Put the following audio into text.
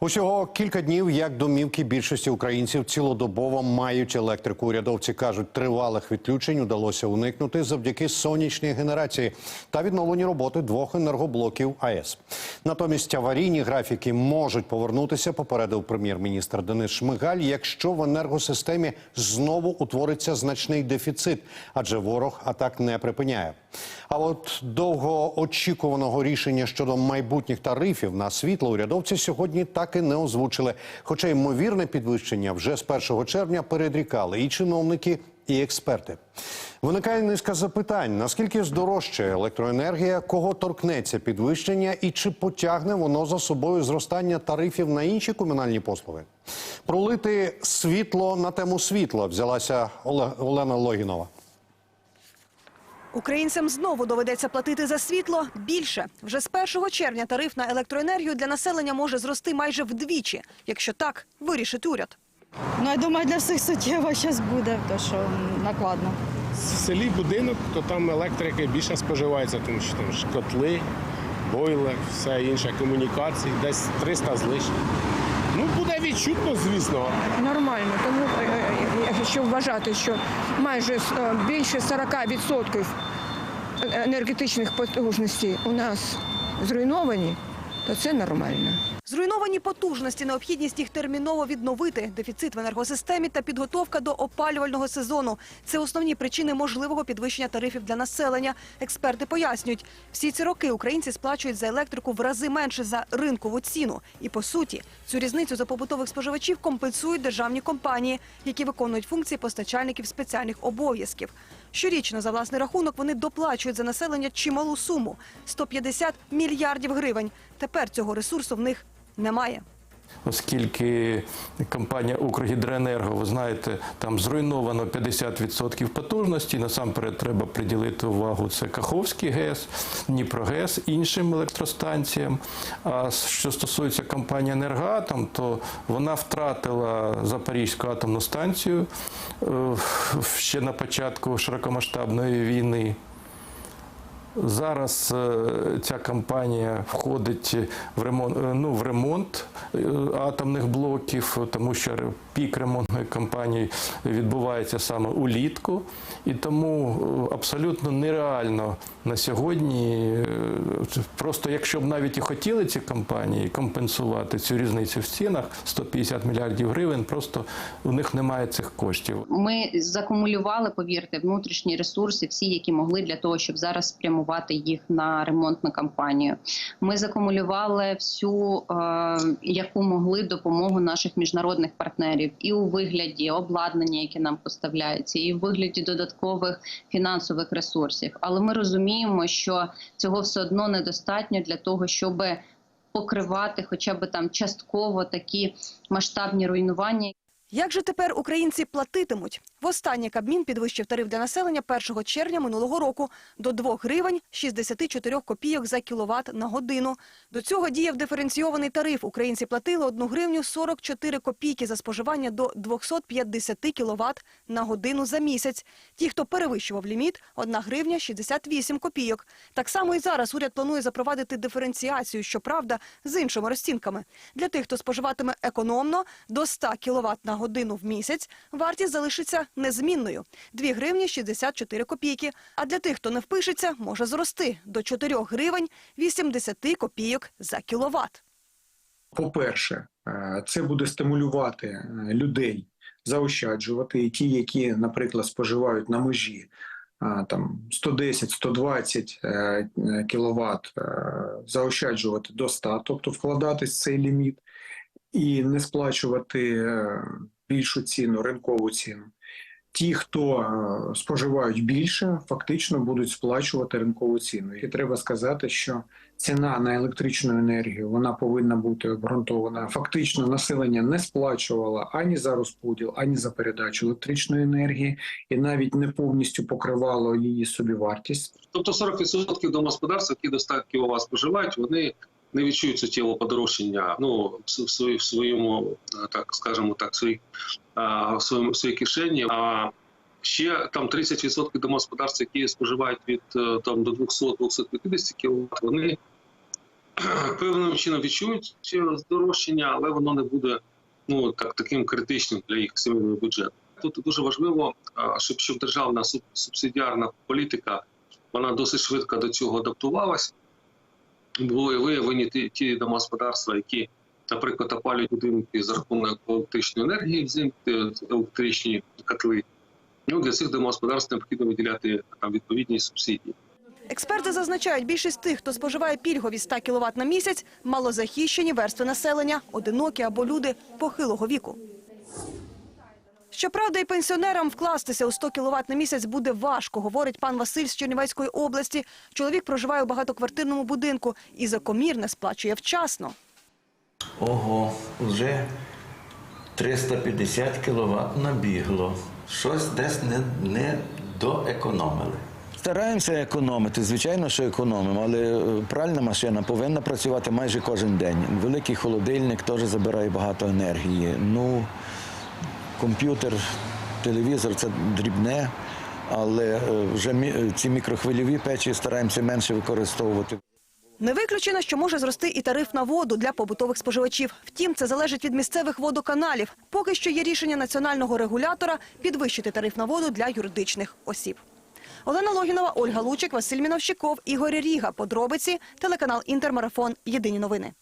Усього кілька днів, як домівки більшості українців цілодобово мають електрику. Урядовці кажуть, тривалих відключень удалося уникнути завдяки сонячній генерації та відновленню роботи двох енергоблоків АЕС. Натомість аварійні графіки можуть повернутися. Попередив прем'єр-міністр Денис Шмигаль, якщо в енергосистемі знову утвориться значний дефіцит, адже ворог атак не припиняє. А от довгоочікуваного рішення щодо майбутніх тарифів на світло урядовці сьогодні так і не озвучили. Хоча ймовірне підвищення вже з 1 червня передрікали і чиновники, і експерти. Виникає низка запитань: наскільки здорожчає електроенергія, кого торкнеться підвищення, і чи потягне воно за собою зростання тарифів на інші комунальні послуги? Пролити світло на тему світла взялася Оле- Олена Логінова. Українцям знову доведеться платити за світло більше. Вже з 1 червня тариф на електроенергію для населення може зрости майже вдвічі, якщо так вирішить уряд. Ну, я думаю, для всіх суттєво зараз буде, то що накладно. В селі будинок, то там електрики більше споживається, тому що там ж котли, бойлер, все інше, комунікації, десь 300 з лишнім. Ну, буде відчутно, звісно. Нормально, тому е, е, якщо вважати, що майже е, більше 40% енергетичних потужностей у нас зруйновані, то це нормально. Зруйновані потужності, необхідність їх терміново відновити, дефіцит в енергосистемі та підготовка до опалювального сезону – це основні причини можливого підвищення тарифів для населення. Експерти пояснюють, всі ці роки українці сплачують за електрику в рази менше за ринкову ціну. І по суті, цю різницю за побутових споживачів компенсують державні компанії, які виконують функції постачальників спеціальних обов'язків. Щорічно за власний рахунок вони доплачують за населення чималу суму – 150 мільярдів гривень. Тепер цього ресурсу в них немає. оскільки компанія Укргідроенерго, ви знаєте, там зруйновано 50% потужності. Насамперед треба приділити увагу це Каховський ГЕС, Дніпрогес, іншим електростанціям. А що стосується компанії Енергоатом, то вона втратила Запорізьку атомну станцію е, ще на початку широкомасштабної війни. Зараз е, ця компанія входить в ремонт, е, ну, в ремонт е, атомних блоків, тому що пік ремонтної кампанії відбувається саме улітку. І тому абсолютно нереально на сьогодні, просто якщо б навіть і хотіли ці компанії компенсувати цю різницю в цінах 150 мільярдів гривень, просто у них немає цих коштів. Ми закумулювали, повірте, внутрішні ресурси, всі, які могли для того, щоб зараз спрямувати їх на ремонтну кампанію. Ми закумулювали всю, е, яку могли допомогу наших міжнародних партнерів, і у вигляді обладнання, яке нам поставляється, і у вигляді додаткових фінансових ресурсів. Але ми розуміємо, що цього все одно недостатньо для того, щоб покривати, хоча б там частково такі масштабні руйнування. Як же тепер українці платитимуть? Востаннє Кабмін підвищив тариф для населення 1 червня минулого року до 2 гривень 64 копійок за кіловат на годину. До цього діяв диференційований тариф. Українці платили 1 гривню 44 копійки за споживання до 250 кіловат на годину за місяць. Ті, хто перевищував ліміт, 1 гривня 68 копійок. Так само і зараз уряд планує запровадити диференціацію, щоправда, з іншими розцінками. Для тих, хто споживатиме економно до 100 кіловат на годину в місяць, вартість залишиться незмінною – 2 гривні 64 копійки. А для тих, хто не впишеться, може зрости до 4 гривень 80 копійок за кіловат. По-перше, е, це буде стимулювати е, людей заощаджувати, і ті, які, наприклад, споживають на межі а, там 110-120 кВт, заощаджувати до 100, тобто вкладатись в цей ліміт і не сплачувати е, більшу ціну, ринкову ціну. Ті, хто е, споживають більше, фактично будуть сплачувати ринкову ціну. І треба сказати, що ціна на електричну енергію вона повинна бути обґрунтована. Фактично, населення не сплачувало ані за розподіл, ані за передачу електричної енергії, і навіть не повністю покривало її собівартість. Тобто 40% домогосподарств, які до 100 кВт споживають, вони не відчують суттєвого подорожчання ну, в свої- в своєму, е, так скажімо так, свої, а, в своєму своїй кишені. А ще там 30% домогосподарств, які споживають від е, там до 200-250 кВт, вони певним чином відчують здорожчання, але воно не буде ну так таким критичним для їх сімейного бюджету. Тут дуже важливо, щоб щоб державна субсидіарна політика вона досить швидко до цього адаптувалась. Були виявлені ті, ті домогосподарства, які, наприклад, опалюють будинки за рахунок електричної енергії, взимки, електричні котли. Ну, для цих домогосподарств необхідно виділяти там відповідні субсидії. Експерти зазначають, більшість тих, хто споживає пільгові 100 кВт на місяць, малозахищені верстви населення, одинокі або люди похилого віку. Щоправда, і пенсіонерам вкластися у 100 кВт на місяць буде важко, говорить пан Василь з Чернівецької області. Чоловік проживає у багатоквартирному будинку і за комір не сплачує вчасно. Ого, вже 350 кВт набігло. Щось десь не, не доекономили. Стараємося економити, звичайно, що економимо, але е, пральна машина повинна працювати майже кожен день. Великий холодильник теж забирає багато енергії. Ну, комп'ютер, телевізор це дрібне, але е, вже мі- ці мікрохвильові печі стараємося менше використовувати. Не виключено, що може зрости і тариф на воду для побутових споживачів. Втім, це залежить від місцевих водоканалів. Поки що є рішення національного регулятора підвищити тариф на воду для юридичних осіб. Олена Логінова, Ольга Лучик, Василь Міновщиков, Ігор Ріга. Подробиці, телеканал Інтермарафон. Єдині новини.